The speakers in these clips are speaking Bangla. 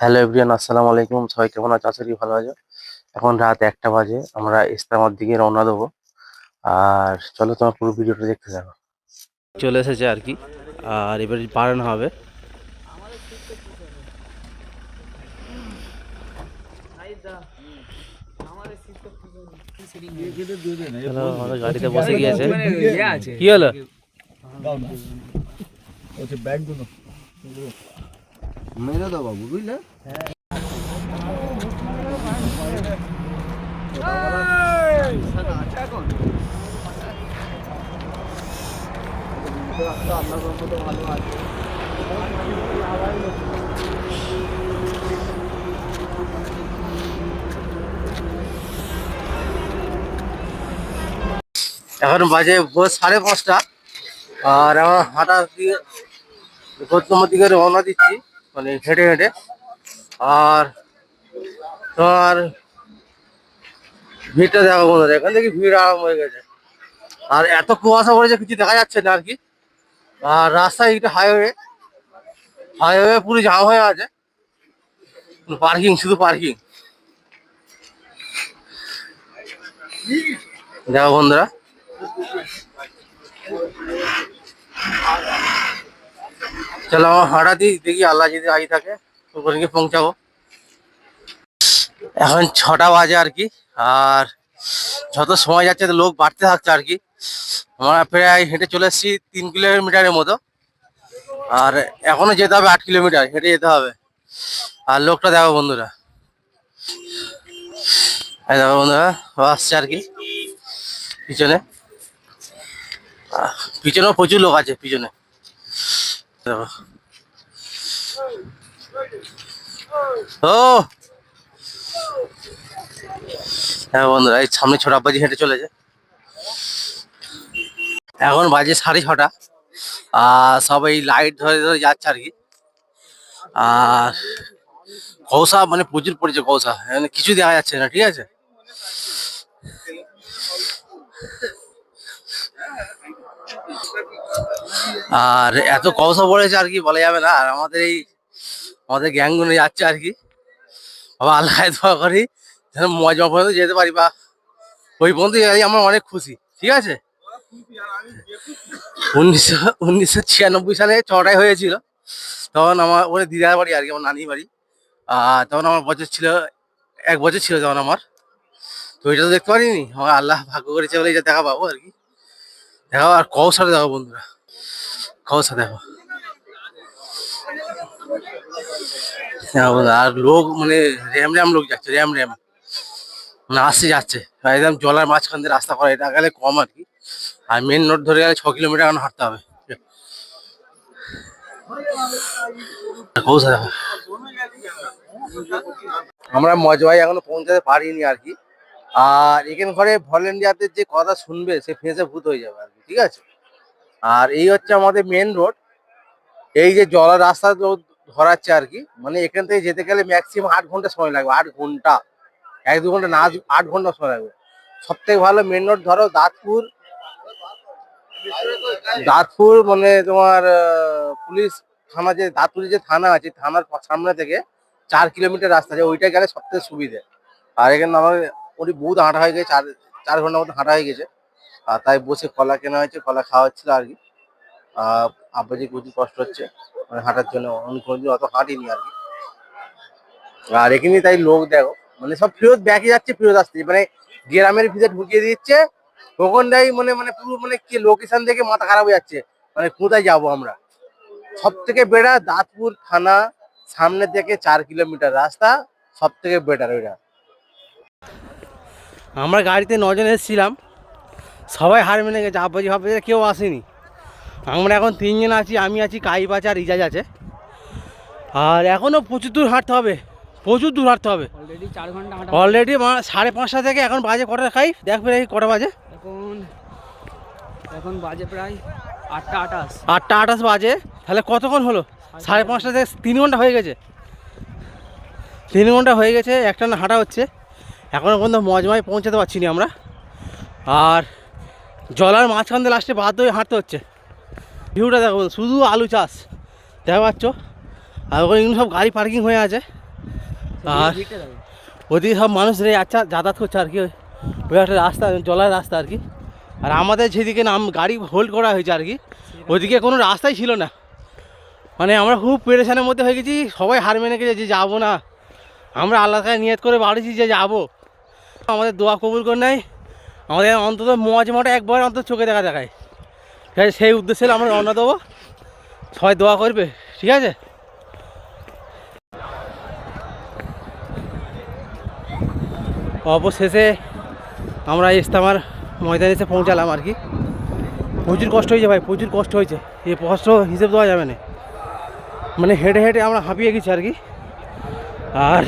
হ্যালো এভরিয়ান আসসালামু আলাইকুম। সবাই কেমন আছো? আশা করি ভালো আছো। এখন রাত একটা বাজে আমরা ইস্তামার দিকে রওনা দেবো। আর চলো তোমার পুরো ভিডিওটা দেখতে থাকো। চলে এসেছে আর কি। আর এবার বাড়ানো হবে। গাড়িতে বসে গিয়েছে। কি হলো? মেরে দাও বাবু, বুঝলে? এখন বাজে ভোর সাড়ে পাঁচটা, আর আমার হাঁটা দিয়ে গৌতমের দিকে রওনা দিচ্ছি। মানে হেঁটে হেঁটে। আর তোমার ভিড়টা দেখো বন্ধুরা, এখান থেকে ভিড় আরম্ভ হয়ে গেছে। আর এত কুয়াশা পড়েছে, কিছু দেখা যাচ্ছে না আর কি। আর রাস্তায় একটা হাইওয়ে হাইওয়ে পুরো জাম হয়ে আছে। পার্কিং শুধু পার্কিং দেখো বন্ধুরা। চলো হাঁটা দিই, দেখি আল্লাহ যদি আই থাকে, ওখানে গিয়ে পৌঁছাবো। এখন ছটা বাজে আর কি, আর যত সময় যাচ্ছে লোক বাড়তে থাকছে আর কি। আমরা প্রায় হেঁটে চলে এসেছি তিন কিলোমিটারের মতো, আর এখনও যেতে হবে আট কিলোমিটার, হেঁটে যেতে হবে। আর লোকটা দেখো বন্ধুরা দেখো বন্ধুরা আসছে আর কি, পিছনে। পিছনেও প্রচুর লোক আছে, পিছনে। ও। হ্যাঁ বন্ধুরা এই সামনে ছোট আব্বাজি হেঁটে চলেছে এখন বাজে সাড়ে ছটা। আর সবাই লাইট ধরে ধরে যাচ্ছে আর কি। আর কৌসা মানে প্রচুর পড়েছে কৌসা মানে কিছু দেখা যাচ্ছে না, ঠিক আছে? আর এত কৌসা পড়েছে আর কি, বলা যাবে না। আর আমাদের এই, আমাদের গ্যাংগুলো যাচ্ছে আর কি। বাবা আল্লাহ দোয়া করি, যেন মজা পর্যন্ত যেতে পারি বা ওই পর্যন্ত আমার অনেক খুশি, ঠিক আছে? উনিশশো উনিশশো ছিয়ানব্বই সালে ছটায় হয়েছিল। তখন আমার ওখানে দিদার বাড়ি আর কি, আমার নানির বাড়ি। আর তখন আমার বছর ছিল, এক বছর ছিল তখন আমার। তো ওইটা তো দেখতে পারিনি? আমার আল্লাহ ভাগ্য করেছে বলে এটা দেখা পাবো আর কি। দেখো আর কৌশলে দেখো বন্ধুরা। কৌশা দেখো আর লোক মানে র্যাম র্যাম লোক যাচ্ছে র্যাম র্যাম মানে আসছে যাচ্ছে একদম জলার মাঝখান দিয়ে রাস্তা করা এটা গেলে কম আর কি আর মেন রোড ধরে গেলে ছ কিলোমিটার এখন হাঁটতে হবে আমরা মজবাই এখনও পৌঁছাতে পারিনি আর কি আর এখানে ঘরে ভলেন্টিয়ারদের যে কথা শুনবে সে ফেঁসে ভূত হয়ে যাবে আর কি ঠিক আছে আর এই হচ্ছে আমাদের মেন রোড এই যে জলার রাস্তা ধরাচ্ছে আর কি। মানে এখান থেকে যেতে গেলে ম্যাক্সিমাম আট ঘণ্টা সময় লাগবে, আট ঘণ্টা। এক দু ঘণ্টা না আট ঘণ্টা সময় লাগবে। সব থেকে ভালো মেন রোড ধরো দাঁতপুর। দাঁতপুর মানে তোমার পুলিশ থানা যে দাঁতপুরে যে থানা আছে, থানার সামনে থেকে চার কিলোমিটার রাস্তা আছে, ওইটা গেলে সব থেকে সুবিধে। আর এখানে আমার ওটি বহুত হাঁটা হয়ে গেছে, চার চার ঘণ্টার মতো হাঁটা হয়ে গেছে। তাই বসে কলা কেনা হয়েছে, কলা খাওয়া হচ্ছিল আর কি। আব্বাজি প্রচুর কষ্ট হচ্ছে মানে হাঁটার জন্য আমি কোনোদিন অত হাঁটিনি আর কি। আর এখানে তাই লোক দেখো মানে সব ফেরত ব্যাকে যাচ্ছে, ফেরত আসছে। মানে গ্রামের ভিতরে ঢুকিয়ে দিচ্ছে ওখানটাই মানে মানে পুরো মানে কি লোকেশন দেখে মাথা খারাপ হয়ে যাচ্ছে মানে কোথায় যাব আমরা? সব থেকে বেড়া দাঁতপুর থানা, সামনে থেকে চার কিলোমিটার রাস্তা সব থেকে বেটার ওইটা। আমরা গাড়িতে নজন এসেছিলাম সবাই হার মেনে গেছে আব্বাজি ফাব্বাজি কেউ আসেনি। আমরা এখন তিনজন আছি আমি আছি কাইব আছে আর রিজাজ আছে। আর এখনও প্রচুর দূর হাঁটতে হবে প্রচুর দূর হাঁটতে হবে। অলরেডি সাড়ে পাঁচটা থেকে এখন বাজে কটা খাই দেখ এই কটা বাজে। এখন এখন বাজে প্রায় আটটা আটাশ আটটা আঠাশ বাজে তাহলে কতক্ষণ হলো? সাড়ে পাঁচটা থেকে তিন ঘণ্টা হয়ে গেছে। তিন ঘণ্টা হয়ে গেছে একটা না হাঁটা হচ্ছে। এখনও পর্যন্ত মজমায় পৌঁছাতে পারছি না আমরা। আর জলার মাঝখান দিয়ে লাস্টে বাধ্য হয়ে হাঁটতে হচ্ছে। ভিউটা দেখো শুধু আলু চাষ। দেখতে পাচ্ছ? আর ওখানে কিন্তু সব গাড়ি পার্কিং হয়ে আছে। আর ওদিকে সব মানুষ রে আচ্ছা যাতায়াত করছে আর কি। ওই একটা রাস্তা, জলার রাস্তা আর কি। আর আমাদের যেদিকে নাম, গাড়ি হোল্ড করা হয়েছে আর কি, ওদিকে কোনো রাস্তাই ছিল না। মানে আমরা খুব পেরেশানের মধ্যে হয়ে গেছি, সবাই হার মেনে গেছে যে যাব না। আমরা আল্লাহ নিয়ত করে বাড়িছি যে যাব। আমাদের দোয়া কবুল করে নেয়। আমাদের অন্তত মোয়াজমাটা একবার অন্তত চোখে দেখা দেখায়। ঠিক আছে, সেই উদ্দেশ্যে আমরা রওনা দেবো। সবাই দোয়া করবে, ঠিক আছে? অবশেষে আমরা ইস্তামার ময়দানে এসে পৌঁছালাম আর কি। প্রচুর কষ্ট হয়েছে ভাই, প্রচুর কষ্ট হয়েছে। এই কষ্ট হিসেব দেওয়া যাবে না। মানে হেঁটে হেঁটে আমরা হাঁপিয়ে গেছি আর কি। আর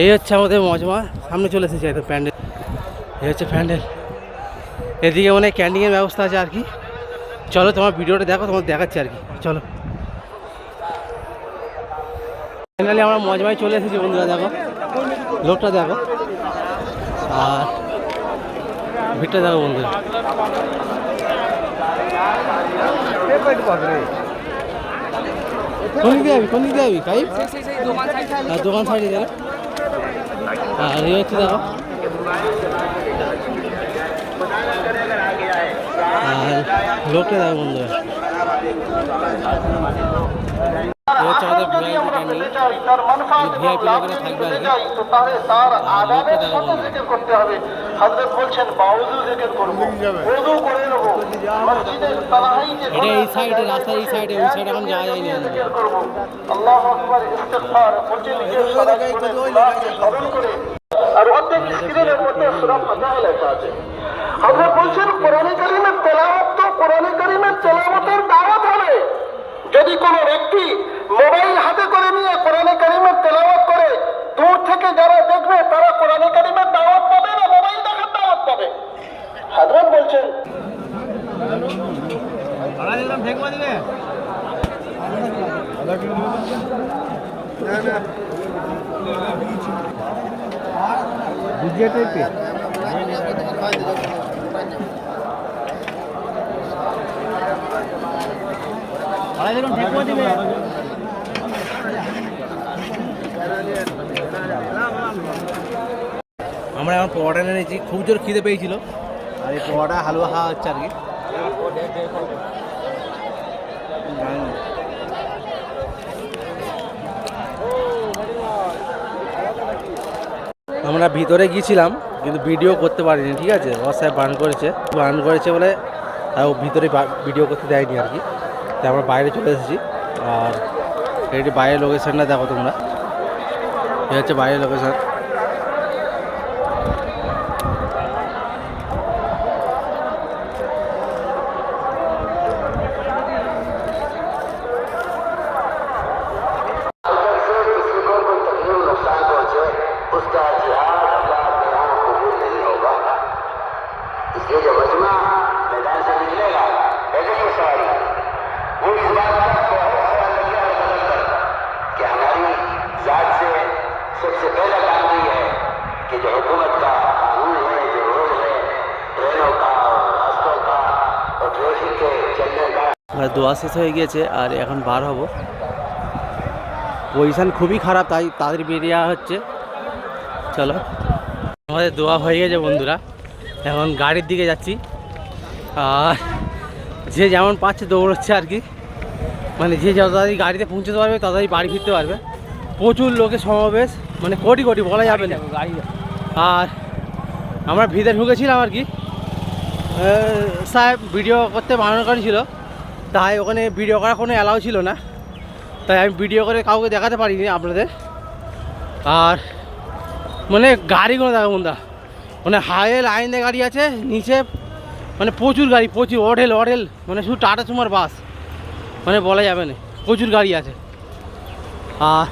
এই হচ্ছে আমাদের মজমা, সামনে চলে এসেছে একদম প্যান্ডেল। এই হচ্ছে প্যান্ডেল এদিকে মানে ক্যান্টিনের ব্যবস্থা আছে আর কি চলো তোমার ভিডিওটা দেখো তোমার দেখাচ্ছি আর কি চলো ফাইনালি আমরা মজমায় চলে এসেছি বন্ধুরা দেখো লোকটা দেখো আর ভিড়টা দেখো বন্ধুরা কোন দিকে যাবি কোন দিকে যাবি কাই সেই সেই সেই দোকান সাইড আর দোকান সাইডে গেলে আর এই হচ্ছে দেখো আর লোকটা দেখো বন্ধুরা। হচ্ছে আমাদের ভিআইপি ক্যান্ডিল ভিআইপি লোকেরা থাকবে আর কি করতে হবে। হযরত বলছেন বাউযু জিকির করব। ওযু করে নেব। মসজিদে তালাহি যে এটা এই সাইডে রাস্তার এই সাইডে ওই সাইডে এখন যাওয়া যায়নি বন্ধুরা। আল্লাহু আকবার ইস্তিগফার মুচে নিজের সালাত করে স্মরণ করে। আর অর্ধেক স্ক্রিনের মধ্যে সূরা ফাতিহা লেখা আছে। হযরত বলছেন কোরআনে কারীমের তেলাওয়াত তো কোরআনে হবে। যদি কোনো ব্যক্তি মোবাইল হাতে করে নিয়ে কোরআনে কারিমের তেলাওয়াত করে, দূর থেকে যারা দেখবে তারা কোরআনে কারিমের দাওয়াত পাবে না মোবাইল দেখার দাওয়াত পাবে? হাজরত বলছেন আমরা এখন পরোটা এনেছি খুব জোর খিদে পেয়েছিল। আর এই পরোটা হালুয়া খাওয়া হচ্ছে আর কি। আমরা ভিতরে গিয়েছিলাম। কিন্তু ভিডিও করতে পারিনি, ঠিক আছে? হোয়াটসঅ্যাপ বান করেছে। বান করেছে বলে তাও ভিতরে ভিডিও করতে দেয়নি আর কি। তাই আমরা বাইরে চলে এসেছি। আর এটি বাইরের লোকেশানটা দেখো তোমরা। এই হচ্ছে বাইরের লোকেশন দোয়া শেষ হয়ে গিয়েছে আর এখন বার হব। পজিশান খুবই খারাপ, তাই তাদের বেরিয়ে হচ্ছে। চলো। আমাদের দোয়া হয়ে গেছে বন্ধুরা। এখন গাড়ির দিকে যাচ্ছি। আর যে যেমন পাচ্ছে দৌড়চ্ছে আর কি। মানে যে যত গাড়িতে পৌঁছতে পারবে তাড়াতাড়ি বাড়ি ফিরতে পারবে। প্রচুর লোকের সমাবেশ মানে কোটি কোটি বলা যাবে না। গাড়ি আর আমরা ভিতরে ঢুকেছিলাম আর কি। সাহেব ভিডিও করতে বারণ করেছিল। তাই ওখানে ভিডিও করার কোনো অ্যালাউ ছিল না। তাই আমি ভিডিও করে কাউকে দেখাতে পারিনি আপনাদের। আর মানে গাড়িগুলো দেখো বন্ধা মানে হাইয়ে লাইনে গাড়ি আছে, নিচে মানে প্রচুর গাড়ি, প্রচুর, অঢেল অঢেল মানে শুধু টাটা সুমার বাস মানে বলা যাবে না, প্রচুর গাড়ি আছে। আর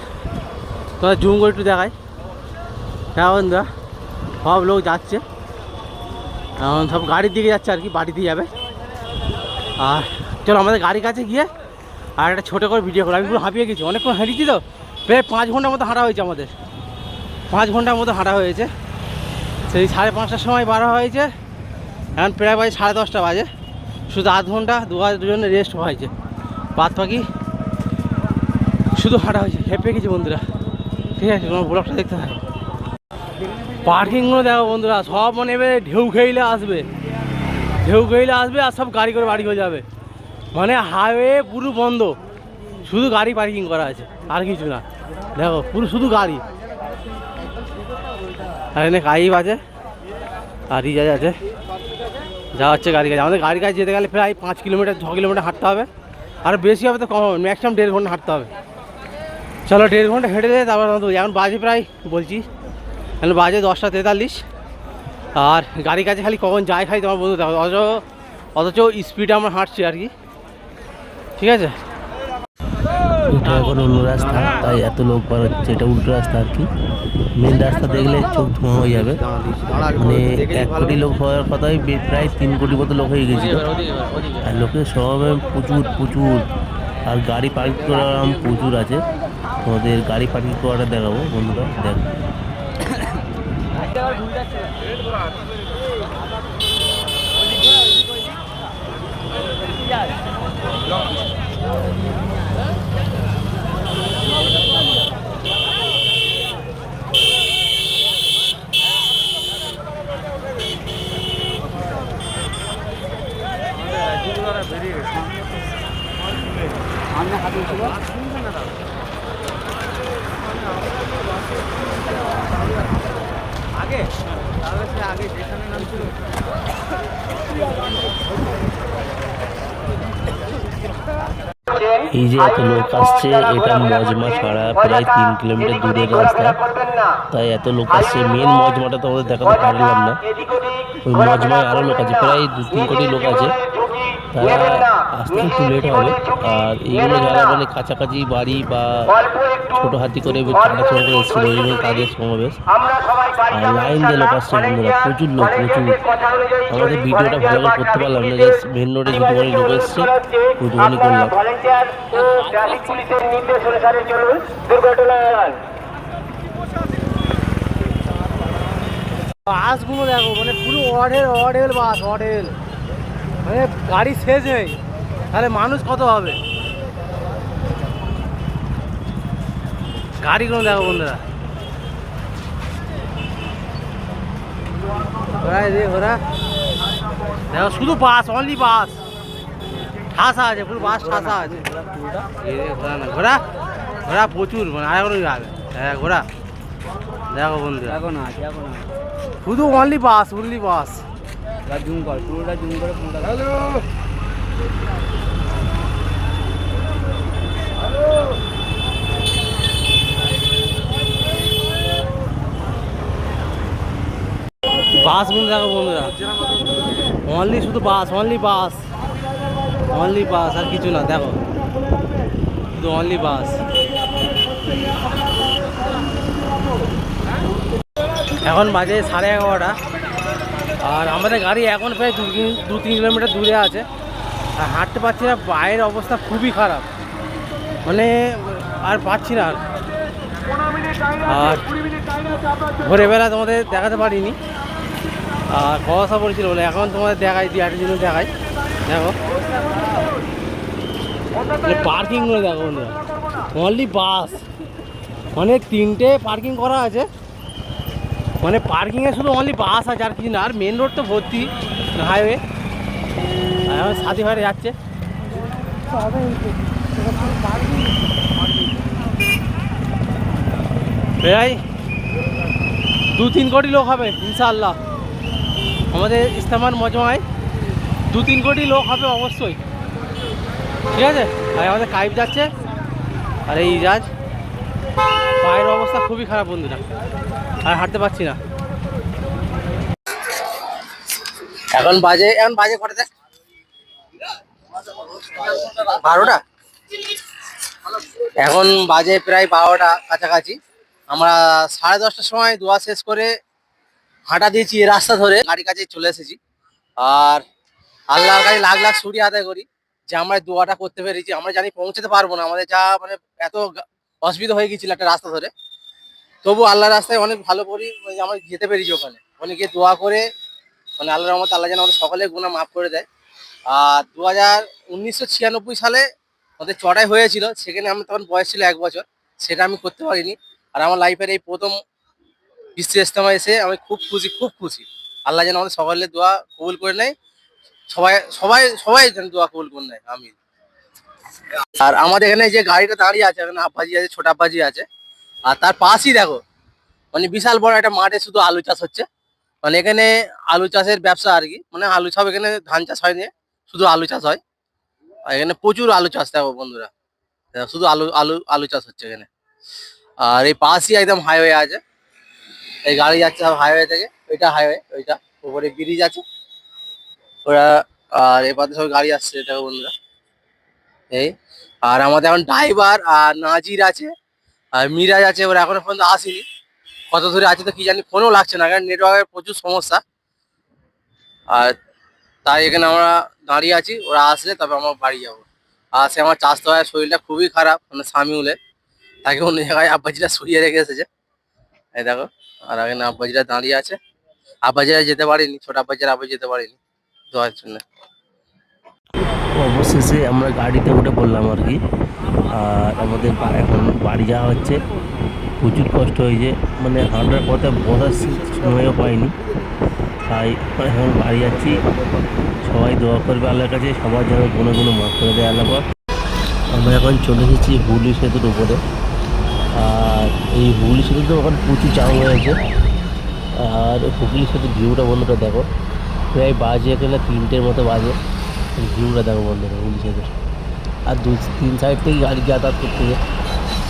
তোমার জুম করে একটু দেখাই। হ্যাঁ বন্ধুরা, সব লোক যাচ্ছে। সব গাড়ির দিকে যাচ্ছে আর কি বাড়িতে যাবে। আর চলো আমাদের গাড়ির কাছে গিয়ে আর একটা ছোটো করে ভিডিও করো। আমি পুরো হাঁপিয়ে গেছি। অনেকক্ষণ হাঁটিয়েছি তো। প্রায় পাঁচ ঘণ্টার মতো হাঁটা হয়েছে আমাদের। পাঁচ ঘণ্টার মতো হাঁটা হয়েছে। সেই সাড়ে পাঁচটার সময় বারো হয়েছে। এখন প্রায় বাজে সাড়ে দশটা বাজে। শুধু আধ ঘণ্টা, দু দুজনে রেস্ট হয়েছে। বাদ বাকি শুধু হাঁটা হয়েছে। হেঁপে গেছি বন্ধুরা। ঠিক আছে, তোমার ব্লগটা দেখতে থাকো। পার্কিংগুলো দেখো বন্ধুরা। সব মনে এবার ঢেউ খেইলে আসবে। ঢেউ খেইলে আসবে আর সব গাড়ি করে বাড়ি হয়ে যাবে। মানে হাইওয়ে পুরো বন্ধ। শুধু গাড়ি পার্কিং করা আছে, আর কিছু না। দেখো, পুরো শুধু গাড়ি। আর এখানে কাইব আছে, আর রিজাজ আছে। যা হচ্ছে গাড়ি কাছে। আমাদের গাড়ি কাছে যেতে গেলে প্রায় পাঁচ কিলোমিটার, ছ কিলোমিটার হাঁটতে হবে। আর বেশি হবে তো কম হবে ম্যাক্সিমাম দেড় ঘণ্টা হাঁটতে হবে। চলো দেড় ঘণ্টা হেঁটে দেয় তারপর এখন বাজে প্রায়, বলছি। এখন বাজে দশটা তেতাল্লিশ। আর গাড়ি কাছে খালি কখন যায় খাই তোমার বন্ধু অথচ অথচ স্পিডে আমরা হাঁটছি আর কি। ঠিক আছে এটা এখন অন্য রাস্তা তাই এত লোক পার হচ্ছে এটা উল্টো রাস্তা আর কি মেন রাস্তা দেখলে চোখ ধোঁয়া হয়ে যাবে মানে এক কোটি লোক হওয়ার কথাই প্রায় তিন কোটি মতো লোক হয়ে গেছিল আর লোকের সমাগম প্রচুর প্রচুর আর গাড়ি পার্কিং করার প্রচুর আছে তোমাদের গাড়ি পার্কিং করাটা দেখাবো বন্ধুরা দেখো সামনে হাতে ছিল আগে তাহলে সে আগে যেখানে নাম এই যে এত লোক আসছে এটা মজমা ছাড়া প্রায় তিন কিলোমিটার দূরে রাস্তা। তাই এত লোক আসছে। মেন মজমাটা তো আমাদের দেখাতে পারলাম না। ওই মজমায় আরও লোক আছে প্রায় দু তিন কোটি লোক আছে। আসতে একটু লেট হবে। আর এইগুলো যারা মানে কাছাকাছি বাড়ি বা ছোট হাতি করে কাটাচড়া করে এসেছিল এইগুলো তাদের সমাবেশ। আর লাইন দিয়ে লোক আসছে বন্ধুরা প্রচুর লোক প্রচুর। আমাদের ভিডিওটা ভালো করে করতে পারলাম না যে মেন রোডে যেটুকুনি লোক এসছে ওইটুকুনি করলাম। ভলেন্টিয়ার ও ট্রাফিক পুলিশের নির্দেশ অনুসারে চলুন দুর্ঘটনা বাসগুলো দেখো মানে পুরো অডেল অডেল বাস অডেল মানে গাড়ি শেষ নেই। তাহলে মানুষ কত হবে? গাড়িগুলো দেখো বন্ধুরা। রে ঘোরা দেখো শুধু বাস অনলি বাস ঠাসা আছে পুরো বাস ঠাসা আছে। ঘোরা না ঘোরা। ঘোরা প্রচুর মানে আর কোনো যাবে। হ্যাঁ ঘোরা। দেখো বন্ধুরা। এখন আছে এখন আছে শুধু অনলি বাস অনলি বাস এবার জুম কর পুরোটা জুম করে পুরোটা বাসগুলো দেখো বন্ধুরা। অনলি শুধু বাস অনলি বাস। অনলি বাস আর কিছু না দেখো। শুধু অনলি বাস। এখন বাজে সাড়ে এগারোটা। আর আমাদের গাড়ি এখন প্রায় দু তিন- দু তিন কিলোমিটার দূরে আছে। আর হাঁটতে পারছি না, বাইরের অবস্থা খুবই খারাপ। মানে আর পাচ্ছি না আর। আর ভোরবেলা তোমাদের দেখাতে পারিনি। আর কথা বলছিল বলে এখন তোমাদের দেখাই দিই আরেকদিন দেখাই। দেখো। পার্কিংগুলো দেখো বন্ধুরা। অনলি বাস অনেক তিনটে পার্কিং করা আছে। মানে পার্কিংয়ে শুধু অনলি বাস আছে, আর কিছু না। আর মেন রোড তো ভর্তি হাইওয়ে এখন সাথী ভাইরে যাচ্ছে। প্রায় দু তিন কোটি লোক হবে, ইনশাআল্লাহ। আমাদের ইস্তেমার মজমায় দু তিন কোটি লোক হবে অবশ্যই। ঠিক আছে? আর আমাদের কাইপ যাচ্ছে। আর এই জাজ পায়ের অবস্থা খুবই খারাপ বন্ধুরা। আর হাঁটতে পারছি না। এখন বাজে এখন বাজে কটা দেখ বারোটা? এখন বাজে প্রায় বারোটা কাছাকাছি। আমরা সাড়ে দশটার সময় দোয়া শেষ করে হাঁটা দিয়েছি রাস্তা ধরে। গাড়ির কাছে চলে এসেছি। আর আল্লাহর কাছে লাখ লাখ সুরি আদায় করি যে আমরা দোয়াটা করতে পেরেছি। আমরা জানি পৌঁছতে পারব না। আমাদের যা মানে এত অসুবিধা হয়ে গেছিল একটা রাস্তা ধরে। তবু আল্লাহর রাস্তায় অনেক ভালো করি আমরা যেতে পেরেছি ওখানে। অনেকে দোয়া করে মানে আল্লাহ রহমত আল্লাহ যেন আমাদের সকলের গুণা মাফ করে দেয়। আর দু হাজার সালে আমাদের চড়াই হয়েছিল, সেখানে আমি তখন বয়স ছিল এক বছর, সেটা আমি করতে পারিনি। আর আমার লাইফের এই প্রথম বিশ্ব ইস্তেমা এসে আমি খুব খুশি খুব খুশি। আল্লাহ যেন আমাদের সকলের দোয়া কবুল করে নেয়। সবাই সবাই সবাই যেন দোয়া কবুল করে নেয় আমি আর আমাদের এখানে যে গাড়িটা দাঁড়িয়ে আছে, এখানে আব্বাজি আছে, ছোট আব্বাজি আছে। আর তার পাশেই দেখো মানে বিশাল বড় একটা মাঠে শুধু আলু চাষ হচ্ছে। মানে এখানে আলু চাষের ব্যবসা আর কি। মানে আলু সব এখানে ধান চাষ হয় শুধু আলু চাষ হয়। আর এখানে প্রচুর আলু চাষ দেখো বন্ধুরা। শুধু আলু আলু আলু চাষ হচ্ছে এখানে। আর এই পাশেই একদম হাইওয়ে আছে। এই গাড়ি যাচ্ছে হাইওয়ে থেকে। ওইটা হাইওয়ে ওইটা। উপরে ব্রিজ আছে। ওরা, আর এপাশে সব গাড়ি আসছে, দেখো বন্ধুরা। এই আর আমাদের এখন ড্রাইভার আর নাজির আছে, আর মিরাজ আছে ওরা এখনও পর্যন্ত আসেনি। কত ধরে আছে তো কি জানি ফোনও লাগছে না, কারণ নেটওয়ার্কের প্রচুর সমস্যা। আর তাই এখানে আমরা দাঁড়িয়ে আছি, ওরা আসলে তবে আমরা বাড়ি যাব। আর সে আমার চাষ হয় শরীরটা খুবই খারাপ মানে স্বামীউলে তাকে অন্য জায়গায় আব্বাজিরা শুয়ে রেখে এসেছে। এই দেখো, আর এখানে আব্বাজিরা দাঁড়িয়ে আছে। আব্বাজিরা যেতে পারেনি, ছোট আব্বাজিরা আব্বাজি যেতে পারেনি দোয়ার জন্য। অবশেষে আমরা গাড়িতে উঠে পড়লাম আর কি। আর আমাদের এখন বাড়ি যাওয়া হচ্ছে। প্রচুর কষ্ট হয়েছে। মানে হাঁটার পথে বসার সময়ও পাইনি। তাই এখন বাড়ি যাচ্ছি। সবাই দোয়া করবে আল্লাহর কাছে। সবার যেন কোনো কোনো মাফ করে দেয় আল্লাহ পাক। আমরা এখন চলে এসেছি হুগলি সেতুর উপরে। আর এই হুগলি সেতুতে ওখানে প্রচুর জাম হয়েছে আর হুগলি সেতুর ভিউটা বন্ধুটা দেখো। প্রায় বাজে এখানে তিনটের মতো বাজে। ভিউটা দেখো বন্ধুরা সেতুর আর দু তিন সাইড থেকে গাড়ি যাতায়াত করতে করতেছে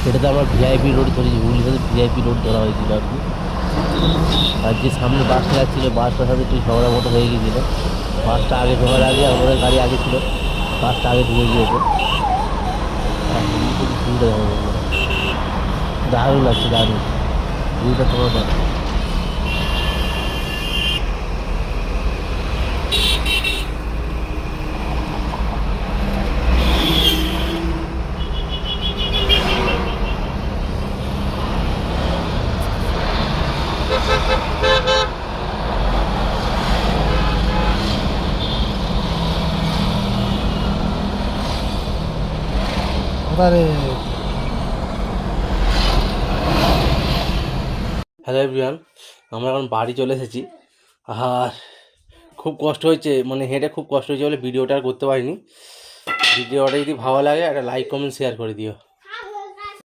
সেটাতে আমার ভিআইপি রোড ধরেছি সেতু ভিআইপি রোড ধরা হয়েছিল আর কি। আর যে সামনে বাসটা যাচ্ছিল বাসটার সাথে একটু ঝগড়া মতো হয়ে গিয়েছিল বাসটা আগে ঢোকার আগে আমাদের গাড়ি আগে ছিল বাসটা আগে ঢুকে গিয়েছে। দারুণ লাগছে, দারুণ। ভিউটা তোমরা দেখো হ্যালো এভরিওয়ান আমরা এখন বাড়ি চলে এসেছি। আর খুব কষ্ট হয়েছে মানে হেঁটে খুব কষ্ট হয়েছে বলে ভিডিওটা আর করতে পারিনি। ভিডিওটা যদি ভালো লাগে একটা লাইক কমেন্ট শেয়ার করে দিও।